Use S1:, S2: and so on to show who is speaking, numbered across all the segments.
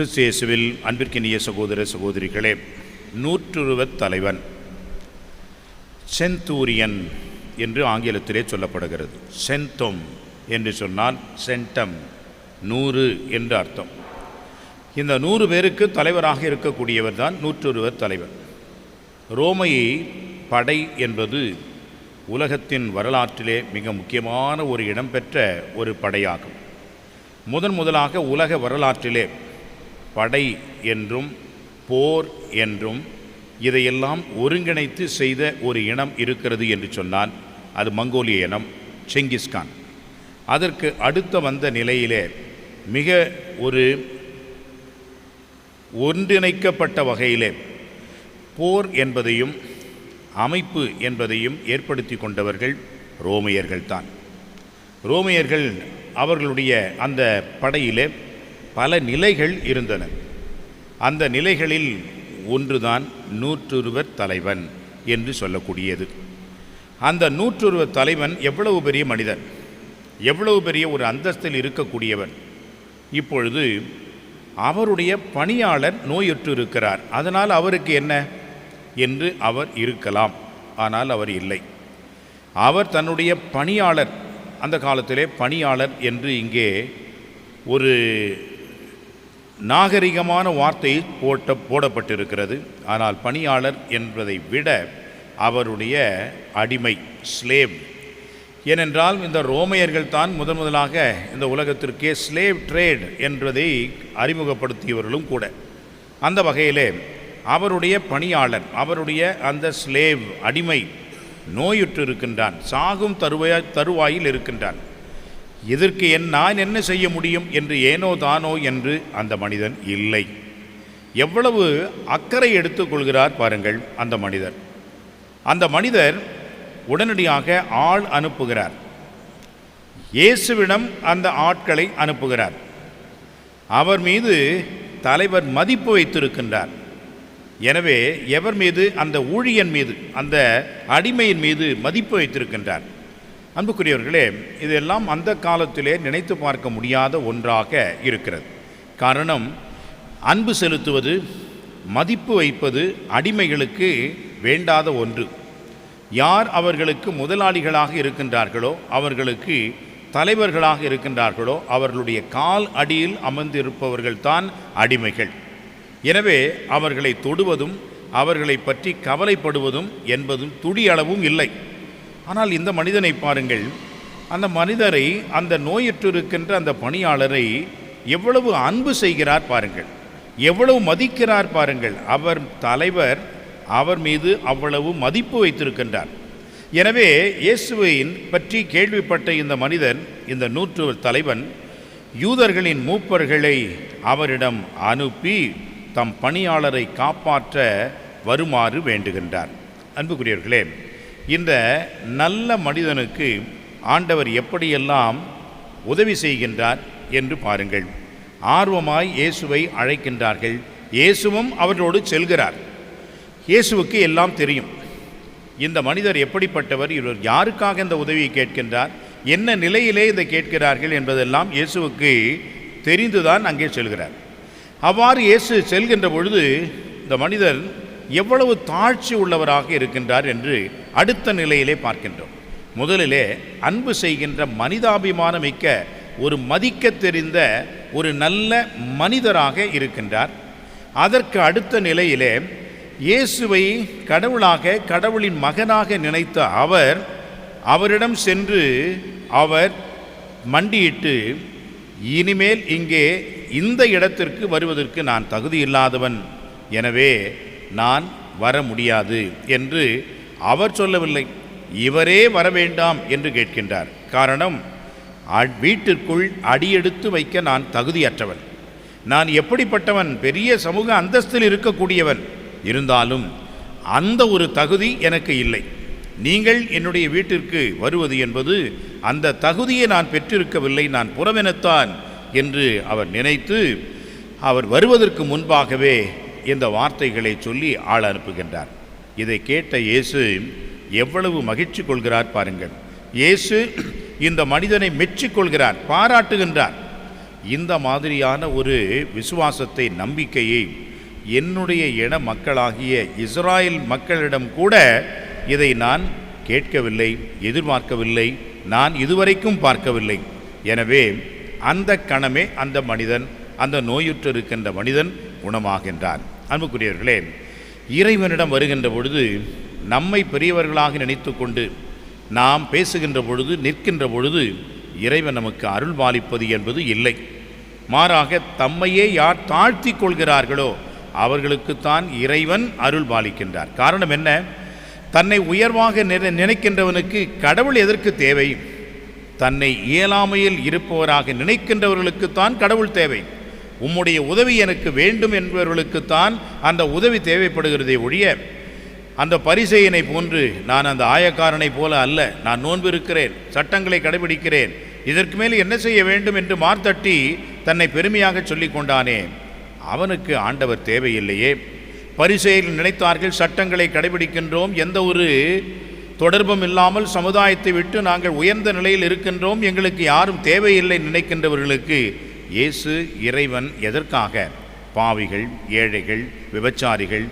S1: கிறிஸ்து இயேசுவில் அன்பிற்கினிய சகோதர சகோதரிகளே நூற்றுருவத் தலைவன் செந்தூரியன் என்று ஆங்கிலத்திலே சொல்லப்படுகிறது. செந்தொம் என்று சொன்னால் சென்டம் நூறு என்று அர்த்தம். இந்த நூறு பேருக்கு தலைவராக இருக்கக்கூடியவர் தான் நூற்றுருவத் தலைவர் ரோமையை படை என்பது உலகத்தின் வரலாற்றிலே மிக முக்கியமான ஒரு இடம்பெற்ற ஒரு படையாகும். முதன் முதலாக உலக வரலாற்றிலே படை என்றும் போர் என்றும் இதையெல்லாம் ஒருங்கிணைத்து செய்த ஒரு இனம் இருக்கிறது என்று சொன்னால் அது மங்கோலிய இனம் செங்கிஸ்கான் அதற்கு அடுத்த வந்த நிலையிலே மிக ஒரு ஒன்றிணைக்கப்பட்ட வகையிலே போர் என்பதையும் அமைப்பு என்பதையும் ஏற்படுத்தி கொண்டவர்கள் ரோமையர்கள்தான். ரோமையர்கள் அவர்களுடைய அந்த படையிலே பல நிலைகள் இருந்தன. அந்த நிலைகளில் ஒன்றுதான் நூற்றுருவர் தலைவன் என்று சொல்லக்கூடியது. அந்த நூற்றுருவர் தலைவன் எவ்வளவு பெரிய மனிதன்? எவ்வளவு பெரிய ஒரு அந்தஸ்தில் இருக்கக்கூடியவன்? இப்பொழுது அவருடைய பணியாளர் நோயுற்று இருக்கிறார் அதனால் அவருக்கு என்ன? என்று அவர் இருக்கலாம். ஆனால் அவர் இல்லை. அவர் தன்னுடைய பணியாளர் அந்த காலத்திலே பணியாளர் என்று இங்கே ஒரு நாகரிகமான வார்த்தை போட்ட போடப்பட்டிருக்கிறது. ஆனால் பணியாளர் என்பதை விட அவருடைய அடிமை ஸ்லேவ். ஏனென்றால் இந்த ரோமையர்கள் தான் முதன் முதலாக இந்த உலகத்திற்கே ஸ்லேவ் ட்ரேட் என்பதை அறிமுகப்படுத்தியவர்களும் கூட. அந்த வகையிலே அவருடைய பணியாளர் அவருடைய அந்த ஸ்லேவ் அடிமை நோயுற்று இருக்கின்றான் சாகும் தருவாய் தருவாயில் இருக்கின்றான். இதற்கு என் நான் என்ன செய்ய முடியும் என்று ஏனோ தானோ என்று அந்த மனிதன் இல்லை. எவ்வளவு அக்கறை எடுத்துக்கொள்கிறார் பாருங்கள் அந்த மனிதர். அந்த மனிதர் உடனடியாக ஆள் அனுப்புகிறார். இயேசுவிடம் அந்த ஆட்களை அனுப்புகிறார். அவர் மீது தலைவர் மதிப்பு வைத்திருக்கின்றார். எனவே எவர் மீது அந்த ஊழியன் மீது அந்த அடிமையின் மீது மதிப்பு வைத்திருக்கின்றார். அன்புக்குரியவர்களே இதெல்லாம் அந்த காலத்திலே நினைத்து பார்க்க முடியாத ஒன்றாக இருக்கிறது. காரணம் அன்பு செலுத்துவது மதிப்பு வைப்பது அடிமைகளுக்கு வேண்டாத ஒன்று. யார் அவர்களுக்கு முதலாளிகளாக இருக்கின்றார்களோ அவர்களுக்கு தலைவர்களாக இருக்கின்றார்களோ அவர்களுடைய கால் அடியில் அமர்ந்திருப்பவர்கள்தான் அடிமைகள். எனவே அவர்களை தொடுவதும் அவர்களை பற்றி கவலைப்படுவதும் என்பதும் துடியளவும் இல்லை. ஆனால் இந்த மனிதனை பாருங்கள் அந்த மனிதரை அந்த நோயற்றிருக்கின்ற அந்த பணியாளரை எவ்வளவு அன்பு செய்கிறார் பாருங்கள். எவ்வளவு மதிக்கிறார் பாருங்கள். அவர் தலைவர் அவர் மீது அவ்வளவு மதிப்பு வைத்திருக்கின்றார். எனவே இயேசுவின் பற்றி கேள்விப்பட்ட இந்த மனிதன் இந்த நூற்று தலைவன் யூதர்களின் மூப்பர்களை அவரிடம் அனுப்பி தம் பணியாளரை காப்பாற்ற வருமாறு வேண்டுகின்றார். அன்புக்குரியவர்களே இந்த நல்ல மனிதனுக்கு ஆண்டவர் எப்படியெல்லாம் உதவி செய்கின்றார் என்று பாருங்கள். ஆர்வமாய் இயேசுவை அழைக்கின்றார்கள். இயேசுவும் அவர்களோடு செல்கிறார். இயேசுவுக்கு எல்லாம் தெரியும். இந்த மனிதர் எப்படிப்பட்டவர்? இவர் யாருக்காக இந்த உதவியை கேட்கின்றார்? என்ன நிலையிலே இதை கேட்கிறார்கள் என்பதெல்லாம் இயேசுவுக்கு தெரிந்துதான் அங்கே செல்கிறார். அவ்வாறு இயேசு செல்கின்ற பொழுது இந்த மனிதர் எவ்வளவு தாழ்ச்சி உள்ளவராக இருக்கின்றார் என்று அடுத்த நிலையிலே பார்க்கின்றோம். முதலிலே அன்பு செய்கின்ற மனிதாபிமானம் மிக்க ஒரு மதிக்க தெரிந்த ஒரு நல்ல மனிதராக இருக்கின்றார். அதற்கு அடுத்த நிலையிலே இயேசுவை கடவுளாக கடவுளின் மகனாக நினைத்த அவர் அவரிடம் சென்று அவர் மண்டியிட்டு இனிமேல் இங்கே இந்த இடத்திற்கு வருவதற்கு நான் தகுதி இல்லாதவன் எனவே நான் வர முடியாது என்று அவர் சொல்லவில்லை. இவரே வர வேண்டாம் என்று கேட்கின்றார். காரணம் அ- வீட்டிற்குள் அடியெடுத்து வைக்க நான் தகுதியற்றவன். நான் எப்படிப்பட்டவன்? பெரிய சமூக அந்தஸ்தில் இருக்கக்கூடியவன். இருந்தாலும் அந்த ஒரு தகுதி எனக்கு இல்லை. நீங்கள் என்னுடைய வீட்டிற்கு வருவது என்பது அந்த தகுதியை நான் பெற்றிருக்கவில்லை நான் புறவெனத்தான் என்று அவர் நினைத்து அவர் வருவதற்கு முன்பாகவே இந்த வார்த்தைகளை சொல்லி ஆள் அனுப்புகின்றார். இதை கேட்ட இயேசு எவ்வளவு மகிழ்ச்சி கொள்கிறார் பாருங்கள். இயேசு இந்த மனிதனை மெச்சிக்கொள்கிறார் பாராட்டுகின்றார். இந்த மாதிரியான ஒரு விசுவாசத்தை நம்பிக்கையை என்னுடைய இன மக்களாகிய இஸ்ராயல் மக்களிடம் கூட இதை நான் கேட்கவில்லை எதிர்பார்க்கவில்லை நான் இதுவரைக்கும் பார்க்கவில்லை. எனவே அந்த கணமே அந்த மனிதன் அந்த நோயுற்று இருக்கின்ற மனிதன் குணமாகின்றான். அன்புக்குரியவர்களே இறைவனிடம் வருகின்ற பொழுது நம்மை பெரியவர்களாக நினைத்து கொண்டு நாம் பேசுகின்ற பொழுது நிற்கின்ற பொழுது இறைவன் நமக்கு அருள் பாலிப்பது என்பது இல்லை. மாறாக தம்மையே யார் தாழ்த்தி கொள்கிறார்களோ அவர்களுக்குத்தான் இறைவன் அருள் பாலிக்கின்றார். காரணம் என்ன? தன்னை உயர்வாக நினை- நினைக்கின்றவனுக்கு கடவுள் எதற்கு தேவை? தன்னை இயலாமையில் இருப்பவராக நினைக்கின்றவர்களுக்குத்தான் கடவுள் தேவை. உம்முடைய உதவி எனக்கு வேண்டும் என்பவர்களுக்குத்தான் அந்த உதவி தேவைப்படுகிறதே ஒழிய அந்த பரிசெயனை போன்று நான் அந்த ஆயக்காரனை போல அல்ல. நான் நோன்பு இருக்கிறேன் சட்டங்களை கடைபிடிக்கிறேன். இதற்கு மேல் என்ன செய்ய வேண்டும் என்று மார்த்தட்டி தன்னை பெருமையாக சொல்லிக் கொண்டானே. அவனுக்கு ஆண்டவர் தேவையில்லையே. பரிசெயில் நினைத்தார்கள் சட்டங்களை கடைபிடிக்கின்றோம் எந்த ஒரு தொடர்பும் இல்லாமல் சமுதாயத்தை விட்டு நாங்கள் உயர்ந்த நிலையில் இருக்கின்றோம். எங்களுக்கு யாரும் தேவையில்லை நினைக்கின்றவர்களுக்கு இயேசு இறைவன் எதற்காக? பாவிகள் ஏழைகள் விபச்சாரிகள்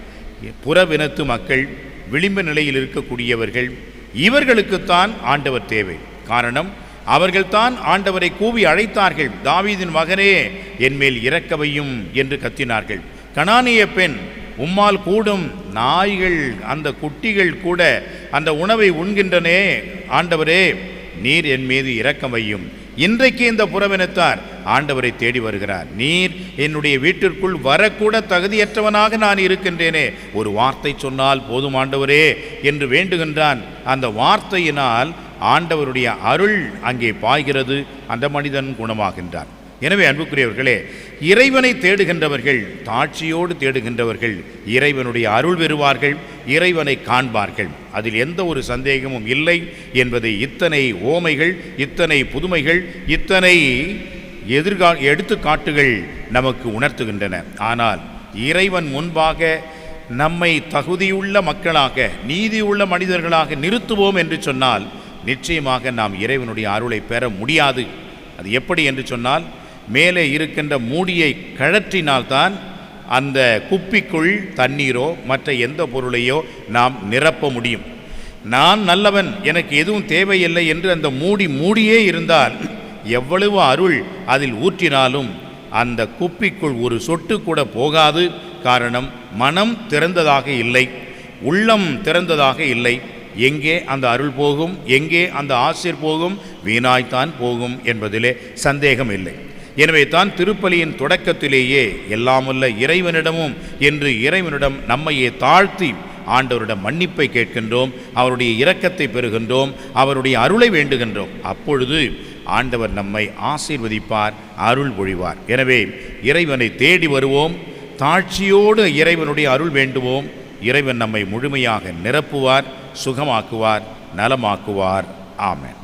S1: புறவினத்து மக்கள் விளிம்பு நிலையில் இருக்கக்கூடியவர்கள் இவர்களுக்குத்தான் ஆண்டவர் தேவை. காரணம் அவர்கள்தான் ஆண்டவரை கூவி அழைத்தார்கள். தாவீதின் மகனே என்மேல் இறக்கவையும் என்று கத்தினார்கள். கணானிய பெண் உம்மால் கூடும் நாய்கள் அந்த குட்டிகள் கூட அந்த உணவை உண்கின்றனே. ஆண்டவரே நீர் என் மீது இரக்கம் வையும். இன்றைக்கு இந்த புறவினத்தார். ஆண்டவரை தேடி வருகிறார். நீர் என்னுடைய வீட்டிற்குள் வரக்கூட தகுதியற்றவனாக நான் இருக்கின்றேனே. ஒரு வார்த்தை சொன்னால் போதும் ஆண்டவரே என்று வேண்டுகின்றான். அந்த வார்த்தையினால் ஆண்டவருடைய அருள் அங்கே பாய்கிறது. அந்த மனிதன் குணமாகின்றான். எனவே அன்புக்குரியவர்களே இறைவனை தேடுகின்றவர்கள் தாட்சியோடு தேடுகின்றவர்கள் இறைவனுடைய அருள் பெறுவார்கள் இறைவனை காண்பார்கள். அதில் எந்த ஒரு சந்தேகமும் இல்லை என்பதை இத்தனை ஓமைகள் இத்தனை புதுமைகள் இத்தனை எதிர்கா எடுத்துக்காட்டுகள் நமக்கு உணர்த்துகின்றன. ஆனால் இறைவன் முன்பாக நம்மை தகுதியுள்ள மக்களாக நீதியுள்ள மனிதர்களாக நிறுத்துவோம் என்று சொன்னால் நிச்சயமாக நாம் இறைவனுடைய அருளை பெற முடியாது. அது எப்படி என்று சொன்னால் மேலே இருக்கின்ற மூடியை கழற்றினால்தான் அந்த குப்பிக்குள் தண்ணீரோ மற்ற எந்த பொருளையோ நாம் நிரப்ப முடியும். நான் நல்லவன் எனக்கு எதுவும் தேவையில்லை என்று அந்த மூடி மூடியே இருந்தால் எவ்வளவு அருள் அதில் ஊற்றினாலும் அந்த குப்பிக்குள் ஒரு சொட்டு கூட போகாது. காரணம் மனம் திறந்ததாக இல்லை உள்ளம் திறந்ததாக இல்லை. எங்கே அந்த அருள் போகும் எங்கே அந்த ஆசிர் போகும் வீணாய்த்தான் போகும் என்பதிலே சந்தேகம் இல்லை. எனவே தான் திருப்பலியின் தொடக்கத்திலேயே எல்லாமுள்ள இறைவனிடமும் என்று இறைவனிடம் நம்மையே தாழ்த்தி ஆண்டவரிடம் மன்னிப்பை கேட்கின்றோம் அவருடைய இரக்கத்தை பெறுகின்றோம் அவருடைய அருளை வேண்டுகின்றோம். அப்பொழுது ஆண்டவர் நம்மை ஆசீர்வதிப்பார் அருள் பொழிவார். எனவே இறைவனை தேடி வருவோம் தாழ்ச்சியோடு இறைவனுடைய அருள் வேண்டுவோம். இறைவன் நம்மை முழுமையாக நிரப்புவார் சுகமாக்குவார் நலமாக்குவார். ஆமேன்.